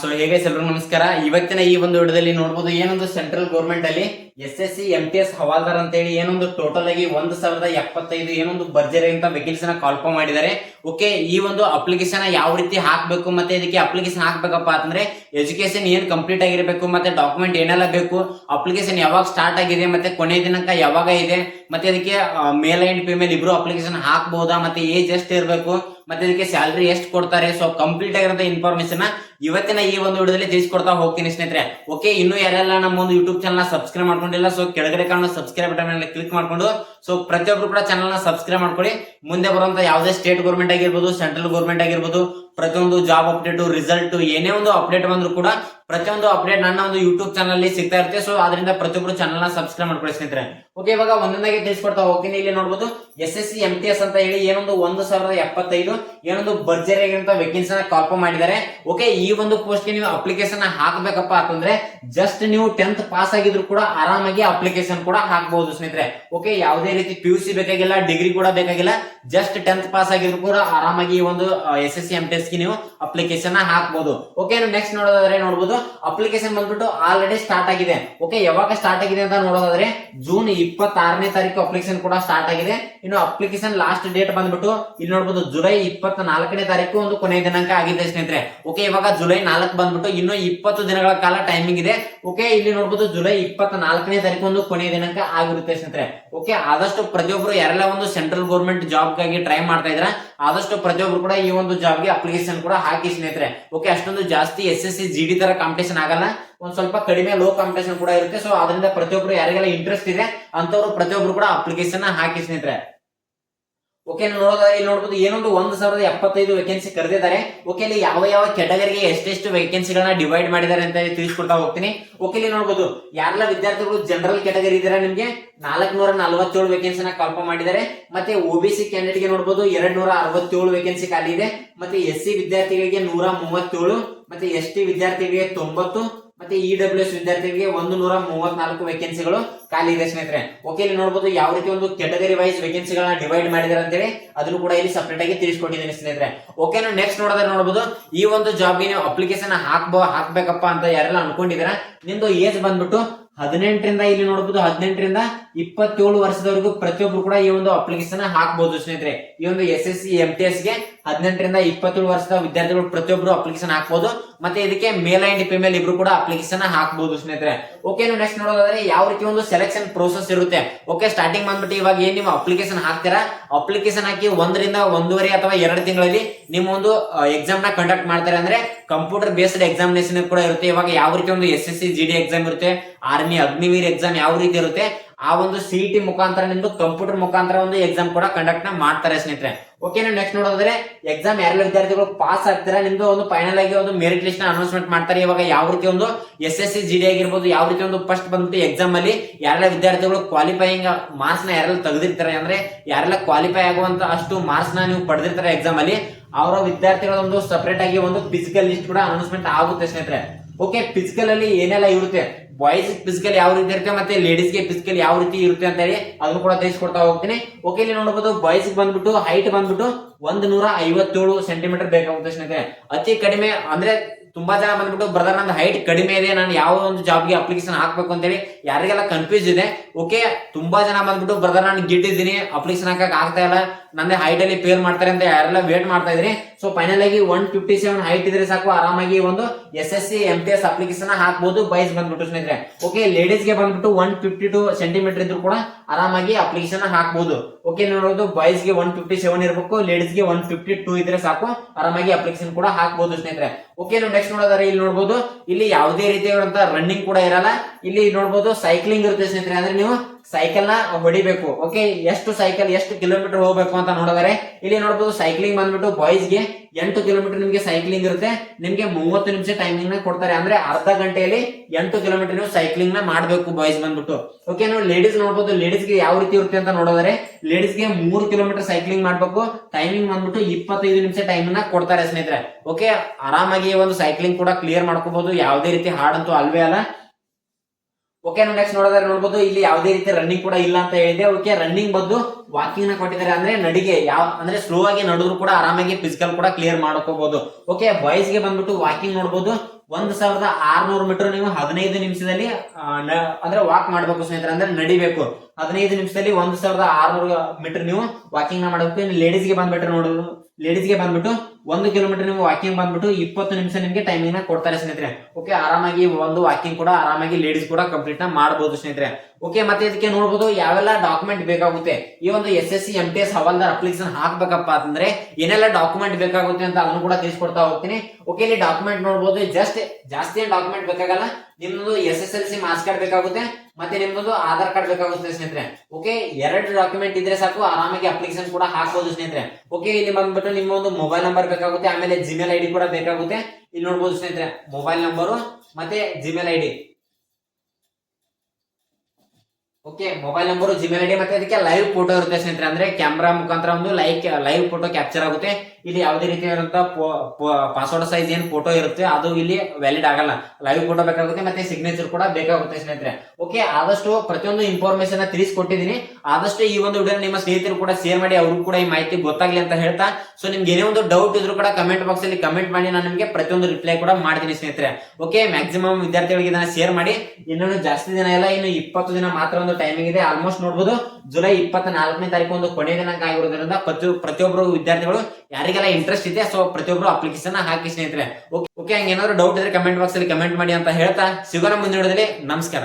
So ಹೇಗೆ ಎಲ್ರಿಗೂ ನಮಸ್ಕಾರ. ಇವತ್ತಿನ ಈ ಒಂದು ವಿಡಿಯೋದಲ್ಲಿ ನೋಡಬಹುದು ಏನೊಂದು ಸೆಂಟ್ರಲ್ ಗೌರ್ಮೆಂಟ್ ಅಲ್ಲಿ S S C M T S havaldar ಅಂತ ಹೇಳಿ ಏನೊಂದು ಟೋಟಲ್ ಆಗಿ ಒಂದು ಸಾವಿರದ ಎಪ್ಪತ್ತೈದು ಏನೊಂದು ಭರ್ಜರಿ ಅಂತ ವೇಕೆನ್ಸಿನ ಕಾಲ್ಫಾರ್ಮ್ ಮಾಡಿದ್ದಾರೆ. ಓಕೆ ಈ ಒಂದು ಅಪ್ಲಿಕೇಶನ್ ಯಾವ ರೀತಿ ಹಾಕಬೇಕು ಮತ್ತೆ ಇದಕ್ಕೆ ಅಪ್ಲಿಕೇಶನ್ ಹಾಕಬೇಕಪ್ಪ ಅಂತಂದ್ರೆ ಎಜುಕೇಶನ್ ಏನ್ ಕಂಪ್ಲೀಟ್ ಆಗಿರಬೇಕು ಮತ್ತೆ ಡಾಕ್ಯುಮೆಂಟ್ ಏನೆಲ್ಲ ಬೇಕು ಅಪ್ಲಿಕೇಶನ್ ಯಾವಾಗ ಸ್ಟಾರ್ಟ್ ಆಗಿದೆ ಮತ್ತೆ ಕೊನೆ ದಿನಾಂಕ ಯಾವಾಗ ಇದೆ, ಮತ್ತೆ ಅದಕ್ಕೆ ಮೇಲ್ ಅಂಡ್ ಫಿಮೇಲ್ ಇಬ್ರು ಅಪ್ಲಿಕೇಶನ್ ಹಾಕ್ಬಹುದಾ ಮತ್ತೆ ಏಜ್ ಎಷ್ಟು ಇರಬೇಕು ಮತ್ತೆ ಇದಕ್ಕೆ ಸ್ಯಾಲರಿ ಎಷ್ಟು ಕೊಡ್ತಾರೆ? ಸೊ ಕಂಪ್ಲೀಟ್ ಆಗಿರೋ ಇನ್ಫಾರ್ಮೇಶನ್ ಇವತ್ತಿನ ಈ ಒಂದು ವಿಡಿಯೋದಲ್ಲಿ ತಿಳಿಸ್ಕೊಡ್ತಾ ಹೋಗ್ತೀನಿ ಸ್ನೇಹಿತರೆ. ಓಕೆ ಇನ್ನು ಯಾರೆಲ್ಲ ನಮ್ಮ ಒಂದು ಯೂಟ್ಯೂಬ್ ಚಾನಲ್ ಸಬ್ಸ್ಕ್ರೈಬ್ ಮಾಡ್ಕೊಂಡಿಲ್ಲ ಸೊ ಕೆಳಗಡೆ ಕಾಣೋ ಸಬ್ಸ್ಕ್ರೈಬ್ ಬಟನ್ ಮೇಲೆ ಕ್ಲಿಕ್ ಮಾಡ್ಕೊಂಡು ಸೊ ಪ್ರತಿಯೊಬ್ರು ಕೂಡ ಚಾನಲ್ನ ಸಬ್ಸ್ಕ್ರೈಬ್ ಮಾಡ್ಕೊಳ್ಳಿ. ಮುಂದೆ ಬರುವಂತ ಯಾವುದೇ ಸ್ಟೇಟ್ ಗೌರ್ಮೆಂಟ್ ಆಗಿರ್ಬೋದು ಸೆಂಟ್ರಲ್ ಗೌರ್ಮೆಂಟ್ ಆಗಿರ್ಬೋದು ಪ್ರತಿಯೊಂದು ಜಾಬ್ ಅಪ್ಡೇಟ್ ರಿಸಲ್ಟ್ ಏನೇ ಒಂದು ಅಪ್ಡೇಟ್ ಬಂದ್ರು ಕೂಡ ಪ್ರತಿಯೊಂದು ಅಪ್ಡೇಟ್ ನನ್ನ ಒಂದು ಯೂಟ್ಯೂಬ್ ಚಾನಲ್ ಸಿಗ್ತಾ ಇರುತ್ತೆ. ಸೊ ಅದರಿಂದ ಪ್ರತಿಯೊಬ್ಬರು ಚಾನಲ್ನ ಸಬ್ಸ್ಕ್ರೈಬ್ ಮಾಡ್ಕೊಳ್ಳಿ ಸ್ನೇಹಿತರೆ. ಓಕೆ ಇವಾಗ ಒಂದೊಂದಾಗಿ ತಿಳಿಸ್ಕೊಡ್ತಾ ಹೋಗ್ತೀನಿ. ಇಲ್ಲಿ ನೋಡ್ಬೋದು S S C M T S ಅಂತ ಹೇಳಿ ಏನೊಂದು ಒಂದು ಸಾವಿರದ ಎಪ್ಪತ್ತೈದು, ಏನೊಂದು ಭರ್ಜರಿ ಆಗಿರುವಂತ ನ ಕಾಲ್ಫಾರ್ಮ್ ಮಾಡಿದ್ದಾರೆ. ಓಕೆ ಈ ಒಂದು ಪೋಸ್ಟ್ಗೆ ನೀವು ಅಪ್ಲಿಕೇಶನ್ ಹಾಕ್ಬೇಕಪ್ಪ ಅಂತಂದ್ರೆ ಜಸ್ಟ್ ನೀವು ಟೆಂತ್ ಪಾಸ್ ಆಗಿದ್ರು ಕೂಡ ಆರಾಮಾಗಿ ಅಪ್ಲಿಕೇಶನ್ ಕೂಡ ಹಾಕಬಹುದು ಸ್ನೇಹಿತರೆ. ಓಕೆ ಯಾವುದೇ ರೀತಿ ಪಿ ಯು ಸಿ ಬೇಕಾಗಿಲ್ಲ ಡಿಗ್ರಿ ಕೂಡ ಬೇಕಾಗಿಲ್ಲ ಜಸ್ಟ್ ಟೆಂತ್ ಪಾಸ್ ಆಗಿದ್ರು ಕೂಡ ಆರಾಮಾಗಿ ಈ ಒಂದು S S C M T ಗೆ ನೀವು ಅಪ್ಲಿಕೇಶನ್ ಹಾಕ್ಬಹುದು ಓಕೆ ನೆಕ್ಸ್ಟ್ ನೋಡೋದಾದ್ರೆ ನೋಡಬಹುದು ಅಪ್ಲಿಕೇಶನ್ ಬಂದ್ಬಿಟ್ಟು ಆಲ್ರೆಡಿ ಸ್ಟಾರ್ಟ್ ಆಗಿದೆ. ಓಕೆ ಯಾವಾಗ ಸ್ಟಾರ್ಟ್ ಆಗಿದೆ ಅಂತ ನೋಡೋದಾದ್ರೆ ಜೂನ್ ಇಪ್ಪತ್ತಾರನೇ ತಾರೀಕು ಅಪ್ಲಿಕೇಶನ್ ಕೂಡ ಸ್ಟಾರ್ಟ್ ಆಗಿದೆ. ಇನ್ನು ಅಪ್ಲಿಕೇಶನ್ ಲಾಸ್ಟ್ ಡೇಟ್ ಬಂದ್ಬಿಟ್ಟು ಇಲ್ಲಿ ನೋಡಬಹುದು ಜುಲೈ ಇಪ್ಪತ್ತ ನಾಲ್ಕನೇ ತಾರೀಕು ಒಂದು ಕೊನೆಯ ದಿನಾಂಕ ಆಗಿದೆ ಸ್ನೇಹಿತರೆ. ಓಕೆ ಇವಾಗ ಜುಲೈ ನಾಲ್ಕು ಬಂದ್ಬಿಟ್ಟು ಇನ್ನು ಇಪ್ಪತ್ತು ದಿನಗಳ ಕಾಲ ಟೈಮಿಂಗ್ ಇದೆ. ಓಕೆ ಇಲ್ಲಿ ನೋಡಬಹುದು ಜುಲೈ ಇಪ್ಪತ್ತ ನಾಲ್ಕನೇ ತಾರೀಕು ಒಂದು ಕೊನೆಯ ದಿನಾಂಕ ಆಗಿರುತ್ತೆ ಸ್ನೇಹಿತರೆ. ಓಕೆ ಆದಷ್ಟು ಪ್ರತಿಯೊಬ್ಬರು ಯಾರೆಲ್ಲ ಒಂದು ಸೆಂಟ್ರಲ್ ಗೌರ್ಮೆಂಟ್ ಜಾಬ್ಗಾಗಿ ಟ್ರೈ ಮಾಡ್ತಾ ಇದ್ರ ಆದಷ್ಟು ಪ್ರತಿಯೊಬ್ಬರು ಕೂಡ ಈ ಒಂದು ಜಾಬ್ಗೆ ಅಪ್ಲಿಕೇಶನ್ ಕೂಡ ಹಾಕಿ ಸ್ನೇಹಿತರೆ. ಓಕೆ ಅಷ್ಟೊಂದು ಜಾಸ್ತಿ ಎಸ್ ಎಸ್ ಸಿ ಜಿ ತರ ಕಾಂಪಿಟೇಷನ್ ಆಗಲ್ಲ. ಒಂದ್ ಸ್ವಲ್ಪ ಕಡಿಮೆ ಲೋ ಕಾಂಪಿಟೇಷನ್ ಕೂಡ ಇರುತ್ತೆ. ಸೊ ಅದರಿಂದ ಪ್ರತಿಯೊಬ್ಬರು ಯಾರಿಗೆಲ್ಲ ಇಂಟ್ರೆಸ್ಟ್ ಇದೆ ಅಂತವ್ರು ಪ್ರತಿಯೊಬ್ಬರು ಕೂಡ ಅಪ್ಲಿಕೇಶನ್ ಹಾಕಿ ಸ್ನೇಹಿತರೆ. ಓಕೆ ನೋಡೋದಾದ್ರೆ ಇಲ್ಲಿ ನೋಡಬಹುದು ಏನೊಂದು ಒಂದು ಸಾವಿರದ ಎಪ್ಪತ್ತೈದು ವೇಕೆನ್ಸಿ ಕರೆದಿದ್ದಾರೆ. ಓಕೆ ಇಲ್ಲಿ ಯಾವ ಯಾವ ಕೆಟಗರಿಗೆ ಎಷ್ಟೆಷ್ಟು ವೇಕೆನ್ಸಿಗಳನ್ನ ಡಿವೈಡ್ ಮಾಡಿದ್ದಾರೆ ಅಂತ ತಿಳಿಸ್ಕೊಡ್ತಾ ಹೋಗ್ತೀನಿ. ಓಕೆ ಇಲ್ಲಿ ನೋಡಬಹುದು ಯಾರೆಲ್ಲ ವಿದ್ಯಾರ್ಥಿಗಳು ಜನರಲ್ ಕೆಟಗರಿ ಇದ್ದಾರೆ ನಿಮ್ಗೆ? ನಾಲ್ಕನೂರ ನಲವತ್ತೇಳು ವೇಕೆನ್ಸಿನ ಕಲ್ಪ ಮಾಡಿದ್ದಾರೆ. ಮತ್ತೆ ಒ ಬಿ ಸಿ ಗೆ ನೋಡಬಹುದು ಎರಡ್ ನೂರ ಅರವತ್ತೇಳು ವೇಕೆನ್ಸಿ ಖಾಲಿ ಇದೆ. ಮತ್ತೆ ಎಸ್ ಸಿ ವಿದ್ಯಾರ್ಥಿಗಳಿಗೆ ನೂರ ಮೂವತ್ತೇಳು, ಮತ್ತೆ ಎಸ್ ಟಿ ವಿದ್ಯಾರ್ಥಿಗಳಿಗೆ ತೊಂಬತ್ತು ಮತ್ತೆ ಇ ಡಬ್ಲ್ಯೂ ಎಸ್ ವಿದ್ಯಾರ್ಥಿಗಳಿಗೆ ಒಂದು ನೂರ ಮೂವತ್ನಾಲ್ಕು ವೇಕೆನ್ಸಿಗಳು ಖಾಲಿ ಇದೆ ಸ್ನೇಹಿತರೆ. ಓಕೆ ಇಲ್ಲಿ ನೋಡಬಹುದು ಯಾವ ರೀತಿ ಒಂದು ಕೆಟಗರಿ ವೈಸ್ ವೇಕೆನ್ಸಿಗಳನ್ನ ಡಿವೈಡ್ ಮಾಡಿದ್ದಾರೆ ಅಂತೇಳಿ ಅದನ್ನು ಕೂಡ ಇಲ್ಲಿ ಸಪರೇಟ್ ಆಗಿ ತಿಳಿಸ್ಕೊಟ್ಟಿದ್ದೀನಿ ಸ್ನೇಹಿತರೆ. ಓಕೆ ನಾವು ನೆಕ್ಸ್ಟ್ ನೋಡಿದ್ರೆ ನೋಡಬಹುದು ಈ ಒಂದು ಜಾಬ್ಗೆ ನೀವು ಅಪ್ಲಿಕೇಶನ್ ಹಾಕ್ಬೋ, ಹಾಕ್ಬೇಕಪ್ಪ ಅಂತ ಯಾರೆಲ್ಲ ಅನ್ಕೊಂಡಿದ್ದೀರಾ? ನಿಮ್ದು ಏಜ್ ಬಂದ್ಬಿಟ್ಟು ಹದಿನೆಂಟರಿಂದ ಇಲ್ಲಿ ನೋಡಬಹುದು ಹದಿನೆಂಟರಿಂದ ಇಪ್ಪತ್ತೇಳು ವರ್ಷದವರೆಗೂ ಪ್ರತಿಯೊಬ್ರು ಕೂಡ ಈ ಒಂದು ಅಪ್ಲಿಕೇಶನ್ ಹಾಕಬಹುದು ಸ್ನೇಹಿತರೆ. ಈ ಒಂದು S S C M T ಎಸ್ಗೆ ಹದಿನೆಂಟರಿಂದ ಇಪ್ಪತ್ತೇಳು ವರ್ಷದ ವಿದ್ಯಾರ್ಥಿಗಳು ಪ್ರತಿಯೊಬ್ರು ಅಪ್ಲಿಕೇಶನ್ ಹಾಕಬಹುದು ಮತ್ತೆ ಇದಕ್ಕೆ ಮೇಲ್ ಅಂಡ್ ಫಿಮೇಲ್ ಇಬ್ರು ಕೂಡ ಅಪ್ಲಿಕೇಶನ್ ಹಾಕಬಹುದು ಸ್ನೇಹಿತರೆ. ಓಕೆ ನೀವು ನೆಕ್ಸ್ಟ್ ನೋಡೋದಾದ್ರೆ ಯಾವ ರೀತಿ ಒಂದು ಸೆಲೆಕ್ಷನ್ ಪ್ರೋಸೆಸ್ ಇರುತ್ತೆ. ಓಕೆ ಸ್ಟಾರ್ಟಿಂಗ್ ಬಂದ್ಬಿಟ್ಟು ಇವಾಗ ಏನ್ ನೀವು ಅಪ್ಲಿಕೇಶನ್ ಹಾಕ್ತೀರಾ? ಅಪ್ಲಿಕೇಶನ್ ಹಾಕಿ ಒಂದರಿಂದ ಒಂದೂವರೆ ಅಥವಾ ಎರಡು ತಿಂಗಳಲ್ಲಿ ನಿಮ್ಮ ಒಂದು ಎಕ್ಸಾಮ್ನ ಕಂಡಕ್ಟ್ ಮಾಡ್ತಾರೆ ಅಂದ್ರೆ ಕಂಪ್ಯೂಟರ್ ಬೇಸ್ಡ್ ಎಕ್ಸಾಮಿನೇಷನ್ ಕೂಡ ಇರುತ್ತೆ. ಇವಾಗ ಯಾವ ರೀತಿ ಒಂದು S S C G D exam ಇರುತ್ತೆ ಆರ್ಮಿ ಅಗ್ನಿವೀರ್ ಎಕ್ಸಾಮ್ ಯಾವ ರೀತಿ ಇರುತ್ತೆ ಆ ಒಂದು ಸಿ ಟಿ ಮುಖಾಂತರ ನಿಮ್ದು ಕಂಪ್ಯೂಟರ್ ಮುಖಾಂತರ ಒಂದು ಎಕ್ಸಾಮ್ ಕೂಡ ಕಂಡಕ್ಟ್ನ ಮಾಡ್ತಾರೆ ಸ್ನೇಹಿತರೆ. ಓಕೆ ನೀವು ನೆಕ್ಸ್ಟ್ ನೋಡೋದ್ರೆ ಎಕ್ಸಾಮ್ ಯಾರೆಲ್ಲ ವಿದ್ಯಾರ್ಥಿಗಳು ಪಾಸ್ ಆಗ್ತೀರಾ, ನಿಮ್ದು ಒಂದು ಫೈನಲ್ ಆಗಿ ಒಂದು ಮೆರಿಟ್ ಲಿಸ್ಟ್ನ ಅನೌನ್ಸ್ಮೆಂಟ್ ಮಾಡ್ತಾರೆ. ಇವಾಗ ಯಾವ ರೀತಿ ಒಂದು S S C G D ಆಗಿರ್ಬೋದು, ಯಾವ ರೀತಿ ಒಂದು ಫಸ್ಟ್ ಬಂದ್ಬಿಟ್ಟು ಎಕ್ಸಾಮ್ ಅಲ್ಲಿ ಯಾರೆಲ್ಲ ವಿದ್ಯಾರ್ಥಿಗಳು ಕ್ವಾಲಿಫೈಯಿಂಗ್ ಮಾರ್ಕ್ಸ್ನ ಯಾರೆಲ್ಲ ತೆಗೆದಿರ್ತಾರೆ ಅಂದ್ರೆ, ಯಾರೆಲ್ಲ ಕ್ವಾಲಿಫೈ ಆಗುವಂತ ಅಷ್ಟು ಮಾರ್ಕ್ಸ್ನ ನೀವು ಪಡೆದಿರ್ತಾರೆ ಎಕ್ಸಾಮ್ ಅಲ್ಲಿ, ಅವರ ವಿದ್ಯಾರ್ಥಿಗಳ ಒಂದು ಸಪರೇಟ್ ಆಗಿ ಒಂದು ಫಿಸಿಕಲ್ ಲಿಸ್ಟ್ ಕೂಡ ಅನೌನ್ಸ್ಮೆಂಟ್ ಆಗುತ್ತೆ ಸ್ನೇಹಿತರೆ. ಓಕೆ ಫಿಸಿಕಲ್ ಅಲ್ಲಿ ಏನೆಲ್ಲ ಇರುತ್ತೆ? ಬಾಯ್ಸ್ ಫಿಸಿಕಲ್ ಯಾವ ರೀತಿ ಇರುತ್ತೆ ಮತ್ತೆ ಲೇಡೀಸ್ಗೆ ಫಿಸಿಕಲ್ ಯಾವ ರೀತಿ ಇರುತ್ತೆ ಅಂತ ಹೇಳಿ ಅದನ್ನು ಕೂಡ ತಿಳಿಸ್ಕೊಡ್ತಾ ಹೋಗ್ತೀನಿ. ಓಕೆ ಇಲ್ಲಿ ನೋಡಬಹುದು ಬಾಯ್ಸ್ ಬಂದ್ಬಿಟ್ಟು ಹೈಟ್ ಬಂದ್ಬಿಟ್ಟು ಒಂದ್ ನೂರ ಐವತ್ತೇಳು ಸೆಂಟಿಮೀಟರ್ ಬೇಕಾಗುತ್ತೆ ಸ್ನೇಹಿತರೆ. ಅತಿ ಕಡಿಮೆ ಅಂದ್ರೆ ತುಂಬಾ ಜನ ಬಂದ್ಬಿಟ್ಟು ಬ್ರದರ್ ನಂದು ಹೈಟ್ ಕಡಿಮೆ ಇದೆ, ನಾನು ಯಾವ ಒಂದು ಜಾಬ್ಗೆ ಅಪ್ಲಿಕೇಶನ್ ಹಾಕ್ಬೇಕು ಅಂತೇಳಿ ಯಾರಿಗೆಲ್ಲ ಕನ್ಫ್ಯೂಸ್ ಇದೆ. ಓಕೆ ತುಂಬಾ ಜನ ಬಂದ್ಬಿಟ್ಟು ಬ್ರದರ್ ನಾನು ಗಿಟ್ಟಿದ್ದೀನಿ ಅಪ್ಲಿಕೇಶನ್ ಹಾಕಕ್ ಆಗ್ತಾ ಇಲ್ಲ, ನಂದೇ ಹೈಟ್ ಅಲ್ಲಿ ಪೇರ್ ಮಾಡ್ತಾರೆ ಅಂತ ಯಾರೆಲ್ಲ ವೇಟ್ ಮಾಡ್ತಾ ಇದ್ರಿ. ಸೊ ಫೈನಲ್ ಆಗಿ ಒನ್ ಫಿಫ್ಟಿ ಸೆವೆನ್ ಹೈಟ್ ಇದ್ರೆ ಸಾಕು, ಆರಾಮಾಗಿ ಒಂದು S S C M T S application ಹಾಕ್ಬಹುದು ಬೈಸ್ ಬಂದ್ಬಿಟ್ಟು ಸ್ನೇಹಿತರೆ ಓಕೆ ಲೇಡೀಸ್ಗೆ ಬಂದ್ಬಿಟ್ಟು ಒನ್ ಫಿಫ್ಟಿ ಟು ಸೆಂಟಿಮೀಟರ್ ಇದ್ರು ಕೂಡ ಆರಾಮಾಗಿ ಅಪ್ಲಿಕೇಶನ್ ಹಾಕ್ಬಹುದು ಓಕೆ ನೋಡೋದು ಬಾಯ್ಸ್ಗೆ ಒನ್ ಫಿಫ್ಟಿ ಸೆವೆನ್ ಇರಬೇಕು ಲೇಡೀಸ್ಗೆ ಒನ್ ಫಿಫ್ಟಿ ಟೂ ಇದ್ರೆ ಸಾಕು, ಆರಾಮಾಗಿ ಅಪ್ಲಿಕೇಶನ್ ಕೂಡ ಹಾಕ್ಬೋದು ಸ್ನೇಹಿತರೆ. ಓಕೆ ನೋಡ್ ನೆಕ್ಸ್ಟ್ ನೋಡೋದಾರೆ ಇಲ್ಲಿ ನೋಡಬಹುದು ಇಲ್ಲಿ ಯಾವುದೇ ರೀತಿಯಾದಂತ ರನ್ನಿಂಗ್ ಕೂಡ ಇರಲ್ಲ. ಇಲ್ಲಿ ನೋಡಬಹುದು ಸೈಕ್ಲಿಂಗ್ ಇರುತ್ತೆ ಸ್ನೇಹಿತರೆ, ಅಂದ್ರೆ ನೀವು ಸೈಕಲ್ನ ಹೊಡಿಬೇಕು. ಓಕೆ ಎಷ್ಟು ಸೈಕಲ್ ಎಷ್ಟು ಕಿಲೋಮೀಟರ್ ಹೋಗ್ಬೇಕು ಅಂತ ನೋಡಿದರೆ, ಇಲ್ಲಿ ನೋಡಬಹುದು ಸೈಕ್ಲಿಂಗ್ ಬಂದ್ಬಿಟ್ಟು ಬಾಯ್ಸ್ಗೆ ಎಂಟು ಕಿಲೋಮೀಟರ್ ನಿಮಗೆ ಸೈಕ್ಲಿಂಗ್ ಇರುತ್ತೆ. ನಿಮಗೆ ಮೂವತ್ತು ನಿಮಿಷ ಟೈಮಿಂಗ್ನ ಕೊಡ್ತಾರೆ. ಅಂದ್ರೆ ಅರ್ಧ ಗಂಟೆಯಲ್ಲಿ ಎಂಟು ಕಿಲೋಮೀಟರ್ ನೀವು ಸೈಕ್ಲಿಂಗ್ನ ಮಾಡಬೇಕು ಬಾಯ್ಸ್ ಬಂದ್ಬಿಟ್ಟು. ಓಕೆ ನಾವು ಲೇಡೀಸ್ ನೋಡಬಹುದು ಲೇಡೀಸ್ಗೆ ಯಾವ ರೀತಿ ಇರುತ್ತೆ ಅಂತ ನೋಡಿದರೆ ಲೇಡೀಸ್ಗೆ ಮೂರು ಕಿಲೋಮೀಟರ್ ಸೈಕ್ಲಿಂಗ್ ಮಾಡಬೇಕು. ಟೈಮಿಂಗ್ ಬಂದ್ಬಿಟ್ಟು ಇಪ್ಪತ್ತೈದು ನಿಮಿಷ ಟೈಮ್ನ ಕೊಡ್ತಾರೆ ಸ್ನೇಹಿತರೆ. ಓಕೆ ಆರಾಮಾಗಿ ಒಂದು ಸೈಕ್ಲಿಂಗ್ ಕೂಡ ಕ್ಲಿಯರ್ ಮಾಡ್ಕೋಬಹುದು ಯಾವುದೇ ರೀತಿ ಹಾಡಂತೂ ಅಲ್ವೇ ಅಲ್ಲ. ಓಕೆ ನಾವು ನೆಕ್ಸ್ಟ್ ನೋಡೋದಾದ್ರೆ ನೋಡ್ಬೋದು, ಇಲ್ಲಿ ಯಾವುದೇ ರೀತಿ ರನ್ನಿಂಗ್ ಕೂಡ ಇಲ್ಲ ಅಂತ ಹೇಳಿದೆ. ಓಕೆ ರನ್ನಿಂಗ್ ಬದ್ದು ವಾಕಿಂಗ್ನ ಕೊಟ್ಟಿದ್ದಾರೆ ಅಂದ್ರೆ ನಡಿಗೆ ಯಾವ, ಅಂದ್ರೆ ಸ್ಲೋ ಆಗಿ ನಡೆದ್ರು ಕೂಡ ಆರಾಮಾಗಿ ಫಿಸಿಕಲ್ ಕೂಡ ಕ್ಲಿಯರ್ ಮಾಡ್ಕೋಬಹುದು ಓಕೆ ಬಾಯ್ಸ್ಗೆ ಬಂದ್ಬಿಟ್ಟು ವಾಕಿಂಗ್ ನೋಡಬಹುದು ಒಂದ್ ಸಾವಿರದ ಆರ್ನೂರು ಮೀಟರ್ ನೀವು ಹದಿನೈದು ನಿಮಿಷದಲ್ಲಿ ಅಂದ್ರೆ ವಾಕ್ ಮಾಡ್ಬೇಕು ಸ್ನೇಹಿತರೆ, ಅಂದ್ರೆ ನಡಿಬೇಕು. ಹದಿನೈದು ನಿಮಿಷದಲ್ಲಿ ಒಂದ್ ಸಾವಿರದ ಆರ್ನೂರು ಮೀಟರ್ ನೀವು ವಾಕಿಂಗ್ನ ಮಾಡಬೇಕು. ಇನ್ನು ಲೇಡೀಸ್ಗೆ ಬಂದ್ಬಿಟ್ರೆ ನೋಡೋದು ಲೇಡೀಸ್ಗೆ ಬಂದ್ಬಿಟ್ಟು ಒಂದು ಕಿಲೋಮೀಟರ್ ನೀವು ವಾಕಿಂಗ್ ಬಂದ್ಬಿಟ್ಟು ಇಪ್ಪತ್ತು ನಿಮಿಷ ನಿಮಗೆ ಟೈಮಿಂಗ್ನ ಕೊಡ್ತಾರೆ ಸ್ನೇಹಿತರೆ. ಓಕೆ ಆರಾಮಾಗಿ ಒಂದು ವಾಕಿಂಗ್ ಕೂಡ, ಆರಾಮಾಗಿ ಲೇಡೀಸ್ ಕೂಡ ಕಂಪ್ಲೀಟ್ನ ಮಾಡಬಹುದು ಸ್ನೇಹಿತರೆ. ಓಕೆ ಮತ್ತೆ ಇದಕ್ಕೆ ನೋಡಬಹುದು ಯಾವೆಲ್ಲ ಡಾಕ್ಯುಮೆಂಟ್ ಬೇಕಾಗುತ್ತೆ. ಈ ಒಂದು S S C M T S Havaldar application ಹಾಕ್ಬೇಕಪ್ಪ ಅಂದ್ರೆ ಏನೆಲ್ಲ ಡಾಕ್ಯುಮೆಂಟ್ ಬೇಕಾಗುತ್ತೆ ಅಂತ ಅದನ್ನು ಕೂಡ ತಿಳಿಸ್ಕೊಡ್ತಾ ಹೋಗ್ತೀನಿ. ಓಕೆ ಇಲ್ಲಿ ಡಾಕ್ಯುಮೆಂಟ್ ನೋಡಬಹುದು ಜಸ್ಟ್ ಜಾಸ್ತಿ ಡಾಕ್ಯುಮೆಂಟ್ ಬೇಕಾಗಲ್ಲ? ನಿಮ್ದು S S L C marks card ಬೇಕಾಗುತ್ತೆ, ಮತ್ತೆ ನಿಮ್ಮದು ಆಧಾರ್ ಕಾರ್ಡ್ ಬೇಕಾಗುತ್ತೆ ಸ್ನೇಹಿತರೆ. ಓಕೆ ಎರಡು ಡಾಕ್ಯುಮೆಂಟ್ ಇದ್ರೆ ಸಾಕು, ಆರಾಮಾಗಿ ಅಪ್ಲಿಕೇಶನ್ ಕೂಡ ಹಾಕ್ಬೋದು ಸ್ನೇಹಿತರೆ. ಓಕೆ ಇಲ್ಲಿ ಬಂದ್ಬಿಟ್ಟು ನಿಮ್ಮ ಒಂದು ಮೊಬೈಲ್ ನಂಬರ್ ಬೇಕಾಗುತ್ತೆ, ಆಮೇಲೆ ಜಿಮೇಲ್ ಐಡಿ ಕೂಡ ಬೇಕಾಗುತ್ತೆ. ಇಲ್ಲಿ ನೋಡ್ಬೋದು ಸ್ನೇಹಿತರೆ ಮೊಬೈಲ್ ನಂಬರು ಮತ್ತೆ Gmail ID okay mobile number Gmail ID ಮತ್ತೆ ಅದಕ್ಕೆ ಲೈವ್ ಫೋಟೋ ಇರುತ್ತೆ ಸ್ನೇಹಿತರೆ. ಅಂದ್ರೆ ಕ್ಯಾಮ್ರಾ ಮುಖಾಂತರ ಒಂದು ಲೈಕ್ ಲೈವ್ ಫೋಟೋ ಕ್ಯಾಪ್ಚರ್ ಆಗುತ್ತೆ. ಇಲ್ಲಿ ಯಾವುದೇ ರೀತಿಯಾದಂತಹ ಪಾಸ್ವರ್ಡ್ ಸೈಜ್ ಏನ್ ಫೋಟೋ ಇರುತ್ತೆ, ಅದು ಇಲ್ಲಿ ವ್ಯಾಲಿಡ್ ಆಗಲ್ಲ. ಲೈವ್ ಫೋಟೋ ಬೇಕಾಗುತ್ತೆ, ಮತ್ತೆ ಸಿಗ್ನೇಚರ್ ಕೂಡ ಬೇಕಾಗುತ್ತೆ ಸ್ನೇಹಿತರೆ. ಓಕೆ ಆದಷ್ಟು ಪ್ರತಿಯೊಂದು ಇನ್ಫಾರ್ಮೇಶನ್ ತಿಳಿಸ್ಕೊಟ್ಟಿದ್ದೀನಿ. ಆದಷ್ಟು ಈ ಒಂದು ವಿಡಿಯೋ ನಿಮ್ಮ ಸ್ನೇಹಿತರು ಕೂಡ ಶೇರ್ ಮಾಡಿ, ಅವ್ರಿಗೂ ಕೂಡ ಈ ಮಾಹಿತಿ ಗೊತ್ತಾಗ್ಲಿ ಅಂತ ಹೇಳ್ತಾ. ಸೊ ನಿಮ್ಗೆ ಏನೇ ಒಂದು ಡೌಟ್ ಇದ್ರು ಕೂಡ ಕಮೆಂಟ್ ಬಾಕ್ಸ್ ಅಲ್ಲಿ ಕಮೆಂಟ್ ಮಾಡಿ, ನಾನು ನಿಮಗೆ ಪ್ರತಿಯೊಂದು ರಿಪ್ಲೈ ಕೂಡ ಮಾಡ್ತೀನಿ ಸ್ನೇಹಿತರೆ. ಓಕೆ ಮ್ಯಾಕ್ಸಿಮಮ್ ವಿದ್ಯಾರ್ಥಿಗಳಿಗೆ ಇದನ್ನ ಶೇರ್ ಮಾಡಿ. ಇನ್ನೊಂದು ಜಾಸ್ತಿ ದಿನ ಇಲ್ಲ, ಇನ್ನು ಇಪ್ಪತ್ತು ದಿನ ಮಾತ್ರ ಒಂದು ಟೈಮಿಂಗ್ ಇದೆ. ಆಲ್ಮೋಸ್ಟ್ ನೋಡಬಹುದು ಜುಲೈ ಇಪ್ಪತ್ತ ನಾಲ್ಕನೇ ತಾರೀಕು ಒಂದು ಕೊನೆ ದಿನಾಂಕ ಆಗಿರೋದ್ರಿಂದ ಪ್ರತಿ ಪ್ರತಿಯೊಬ್ಬರು ವಿದ್ಯಾರ್ಥಿಗಳು ಯಾರಿಗೆಲ್ಲ ಇಂಟ್ರೆಸ್ಟ್ ಇದೆ ಸೊ ಪ್ರತಿಯೊಬ್ಬರು ಅಪ್ಲಿಕೇಶನ್ ಹಾಕಿ ಸ್ನೇಹಿತರೆ. ಓಕೆ ಹಂಗೇನಾದ್ರು ಡೌಟ್ ಇದ್ರೆ ಕಮೆಂಟ್ ಬಾಕ್ಸ್ ಅಲ್ಲಿ ಕಮೆಂಟ್ ಮಾಡಿ ಅಂತ ಹೇಳ್ತಾ, ಸಿಗೋಣ ಮುಂದಿನ ನಮಸ್ಕಾರ.